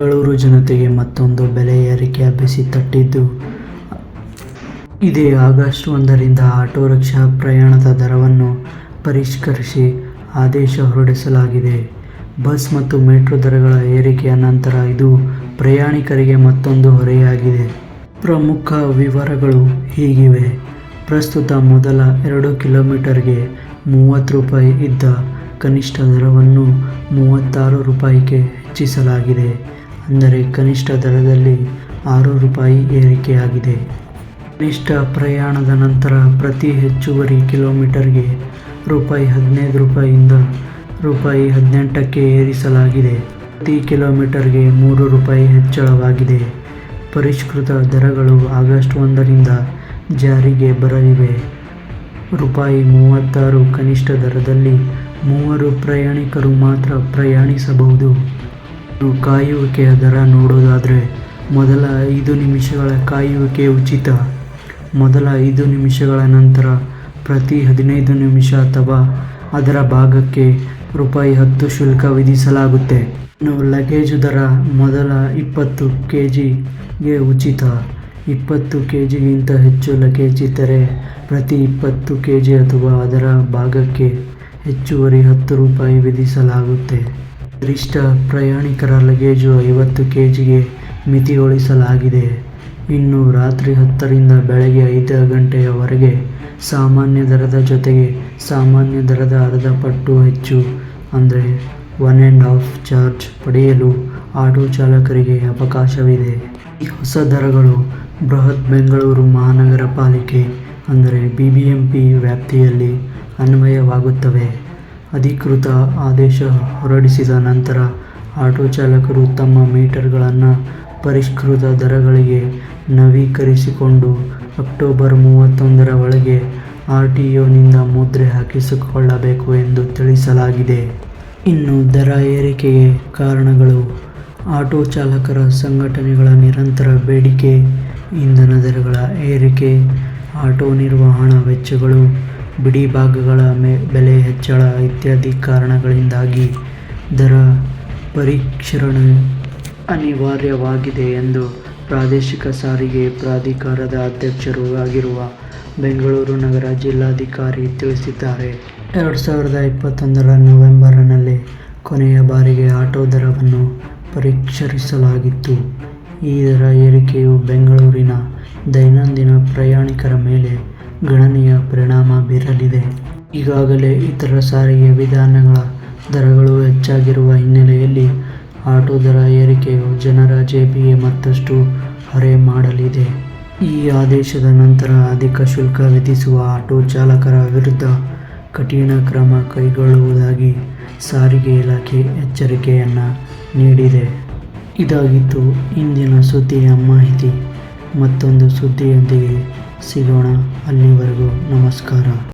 ಬೆಂಗಳೂರು ಜನತೆಗೆ ಮತ್ತೊಂದು ಬೆಲೆ ಏರಿಕೆಯ ಬಿಸಿ ತಟ್ಟಿದ್ದು. ಇದೇ ಆಗಸ್ಟ್ ಒಂದರಿಂದ ಆಟೋ ರಿಕ್ಷಾ ಪ್ರಯಾಣದ ದರವನ್ನು ಪರಿಷ್ಕರಿಸಿ ಆದೇಶ ಹೊರಡಿಸಲಾಗಿದೆ. ಬಸ್ ಮತ್ತು ಮೆಟ್ರೋ ದರಗಳ ಏರಿಕೆಯ ನಂತರ ಇದು ಪ್ರಯಾಣಿಕರಿಗೆ ಮತ್ತೊಂದು ಹೊರೆಯಾಗಿದೆ. ಪ್ರಮುಖ ವಿವರಗಳು ಹೀಗಿವೆ. ಪ್ರಸ್ತುತ ಮೊದಲ ಎರಡು ಕಿಲೋಮೀಟರ್ಗೆ ಮೂವತ್ತು ರೂಪಾಯಿ ಇದ್ದ ಕನಿಷ್ಠ ದರವನ್ನು ಮೂವತ್ತಾರು ರೂಪಾಯಿಗೆ ಹೆಚ್ಚಿಸಲಾಗಿದೆ. ಅಂದರೆ ಕನಿಷ್ಠ ದರದಲ್ಲಿ ಆರು ರೂಪಾಯಿ ಏರಿಕೆಯಾಗಿದೆ. ಕನಿಷ್ಠ ಪ್ರಯಾಣದ ನಂತರ ಪ್ರತಿ ಹೆಚ್ಚುವರಿ ಕಿಲೋಮೀಟರ್ಗೆ ರೂಪಾಯಿ ಹದಿನೈದು ರೂಪಾಯಿಯಿಂದ ರೂಪಾಯಿ ಹದಿನೆಂಟಕ್ಕೆ ಏರಿಸಲಾಗಿದೆ. ಪ್ರತಿ ಕಿಲೋಮೀಟರ್ಗೆ ಮೂರು ರೂಪಾಯಿ ಹೆಚ್ಚಳವಾಗಿದೆ. ಪರಿಷ್ಕೃತ ದರಗಳು ಆಗಸ್ಟ್ ಒಂದರಿಂದ ಜಾರಿಗೆ ಬರಲಿವೆ. ರೂಪಾಯಿ ಮೂವತ್ತಾರು ಕನಿಷ್ಠ ದರದಲ್ಲಿ ಮೂವರು ಪ್ರಯಾಣಿಕರು ಮಾತ್ರ ಪ್ರಯಾಣಿಸಬಹುದು. ಕಾಯುವಿಕೆಯ ದರ ನೋಡೋದಾದರೆ, ಮೊದಲ ಐದು ನಿಮಿಷಗಳ ಕಾಯುವಿಕೆ ಉಚಿತ. ಮೊದಲ ಐದು ನಿಮಿಷಗಳ ನಂತರ ಪ್ರತಿ ಹದಿನೈದು ನಿಮಿಷ ಅಥವಾ ಅದರ ಭಾಗಕ್ಕೆ ರೂಪಾಯಿ ಹತ್ತು ಶುಲ್ಕ ವಿಧಿಸಲಾಗುತ್ತೆ. ಇನ್ನು ಲಗೇಜು ದರ ಮೊದಲ ಇಪ್ಪತ್ತು ಕೆ ಜಿಗೆ ಉಚಿತ. ಇಪ್ಪತ್ತು ಕೆ ಜಿಗಿಂತ ಹೆಚ್ಚು ಲಗೇಜ್ ಇದ್ದರೆ ಪ್ರತಿ ಇಪ್ಪತ್ತು ಕೆ ಜಿ ಅಥವಾ ಅದರ ಭಾಗಕ್ಕೆ ಹೆಚ್ಚುವರಿ ಹತ್ತು ರೂಪಾಯಿ ವಿಧಿಸಲಾಗುತ್ತೆ. ಗರಿಷ್ಠ ಪ್ರಯಾಣಿಕರ ಲಗೇಜು ಐವತ್ತು ಕೆ ಜಿಗೆ ಮಿತಿಗೊಳಿಸಲಾಗಿದೆ. ಇನ್ನು ರಾತ್ರಿ ಹತ್ತರಿಂದ ಬೆಳಗ್ಗೆ ಐದು ಗಂಟೆಯವರೆಗೆ ಸಾಮಾನ್ಯ ದರದ ಜೊತೆಗೆ ಸಾಮಾನ್ಯ ದರದ ಅರ್ಧ ಪಟ್ಟು ಹೆಚ್ಚು, ಅಂದರೆ ಒನ್ ಆ್ಯಂಡ್ ಹಾಫ್ ಚಾರ್ಜ್ ಪಡೆಯಲು ಆಟೋ ಚಾಲಕರಿಗೆ ಅವಕಾಶವಿದೆ. ಈ ಹೊಸ ದರಗಳು ಬೃಹತ್ ಬೆಂಗಳೂರು ಮಹಾನಗರ ಪಾಲಿಕೆ, ಅಂದರೆ ಬಿ ಬಿ ಎಂ ಪಿ ವ್ಯಾಪ್ತಿಯಲ್ಲಿ ಅನ್ವಯವಾಗುತ್ತವೆ. ಅಧಿಕೃತ ಆದೇಶ ಹೊರಡಿಸಿದ ನಂತರ ಆಟೋ ಚಾಲಕರು ತಮ್ಮ ಮೀಟರ್ಗಳನ್ನು ಪರಿಷ್ಕೃತ ದರಗಳಿಗೆ ನವೀಕರಿಸಿಕೊಂಡು ಅಕ್ಟೋಬರ್ ಮೂವತ್ತೊಂದರ ಒಳಗೆ ಆರ್ ಟಿ ಒನಿಂದ ಮುದ್ರೆ ಹಾಕಿಸಿಕೊಳ್ಳಬೇಕು ಎಂದು ತಿಳಿಸಲಾಗಿದೆ. ಇನ್ನು ದರ ಏರಿಕೆಗೆ ಕಾರಣಗಳು ಆಟೋ ಚಾಲಕರ ಸಂಘಟನೆಗಳ ನಿರಂತರ ಬೇಡಿಕೆ, ಇಂಧನ ದರಗಳ ಏರಿಕೆ, ಆಟೋ ನಿರ್ವಹಣಾ ವೆಚ್ಚಗಳು ಬಿಡಿ ಭಾಗಗಳ ಮೇ, ಬೆಲೆ ಹೆಚ್ಚಳ ಇತ್ಯಾದಿ ಕಾರಣಗಳಿಂದಾಗಿ ದರ ಪರಿಷ್ಕರಣೆ ಅನಿವಾರ್ಯವಾಗಿದೆ ಎಂದು ಪ್ರಾದೇಶಿಕ ಸಾರಿಗೆ ಪ್ರಾಧಿಕಾರದ ಅಧ್ಯಕ್ಷರೂ ಆಗಿರುವ ಬೆಂಗಳೂರು ನಗರ ಜಿಲ್ಲಾಧಿಕಾರಿ ತಿಳಿಸಿದ್ದಾರೆ. ಎರಡು ಸಾವಿರದ ಇಪ್ಪತ್ತೊಂದರ ನವೆಂಬರ್ನಲ್ಲಿ ಕೊನೆಯ ಬಾರಿಗೆ ಆಟೋ ದರವನ್ನು ಪರಿಷ್ಕರಿಸಲಾಗಿತ್ತು ಈ ದರ ಏರಿಕೆಯು ಬೆಂಗಳೂರಿನ ದೈನಂದಿನ ಪ್ರಯಾಣಿಕರ ಮೇಲೆ ಗಣನೀಯ ಪರಿಣಾಮ ಬೀರಲಿದೆ. ಈಗಾಗಲೇ ಇತರ ಸಾರಿಗೆ ವಿಧಾನಗಳ ದರಗಳು ಹೆಚ್ಚಾಗಿರುವ ಹಿನ್ನೆಲೆಯಲ್ಲಿ ಆಟೋ ದರ ಏರಿಕೆಯು ಜನರ ಜೇಬಿಗೆ ಮತ್ತಷ್ಟು ಹೊರೆ ಮಾಡಲಿದೆ. ಈ ಆದೇಶದ ನಂತರ ಅಧಿಕ ಶುಲ್ಕ ವಿಧಿಸುವ ಆಟೋ ಚಾಲಕರ ವಿರುದ್ಧ ಕಠಿಣ ಕ್ರಮ ಕೈಗೊಳ್ಳುವುದಾಗಿ ಸಾರಿಗೆ ಇಲಾಖೆ ಎಚ್ಚರಿಕೆಯನ್ನು ನೀಡಿದೆ. ಇದಾಗಿತ್ತು ಇಂದಿನ ಸುದ್ದಿಯ ಮಾಹಿತಿ ಮತ್ತೊಂದು ಸುದ್ದಿಯೊಂದಿಗೆ ಸಿಗೋಣ. ಅಲ್ಲಿವರೆಗೂ ನಮಸ್ಕಾರ.